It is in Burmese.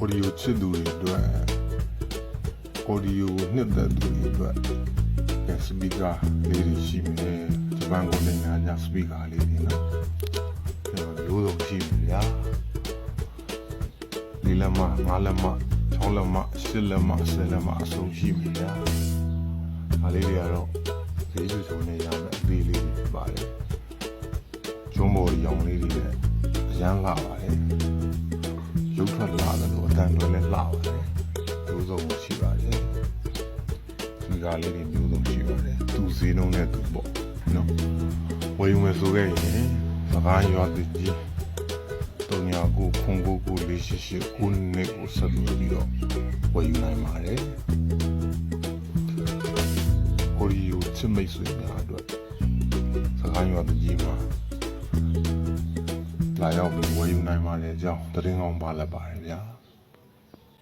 audio ချစ်သူတွေအတွက် audio နှစ်သက်သူတွေအတွက်စပီကာလေးတွေရှိမယ်ဂျပန်ကိုနိုင်ငံညစပီကာလေးတွေနော်ကျွန်တော်မျိုးစုံရှိပြီဗျာလေးလက်မငါးလက်မ၆လက်မ၈လက်မ၁၀လက်မအဆုံးရှိပြီဗျာဒါလေးတွေကတော့ဈေးကျစုံနေရမယ်အသေးလေးတွေပါတယ်ကျုံးပေါ်ရောင်လေးတွေနဲ့အရန်လာပါတယ်ရုပ်ထွက်လာတယ်လို့ အတန်တွေလည်းလာပါတယ်မျိုးစုံရှိပါတယ်ဒီကားလေးတွေမျိုးစုံရှိပါတယ်သူဈေးနှုန်းနဲ့သူပေါ့နော်ဝယ်ယူမယ်ဆိုခဲ့ရင်စကားရွာတကြီးတုံညာကိုခွန်ကိုကိုလေးရှိရှိကိုနဲ့ကိုဆက်ပြီးတော့ဝယ်ယူနိုင်ပါတယ်ဟိုရီယိုချစ်မိတ်ဆွေများအတွက်စကားရွာတကြီးမှာလာရောက်ပြီးဝယ်ယူနိုင်ပါတယ်အကြောင်းတရင်ကောင်းပါလက်ပါတယ်ဗျာ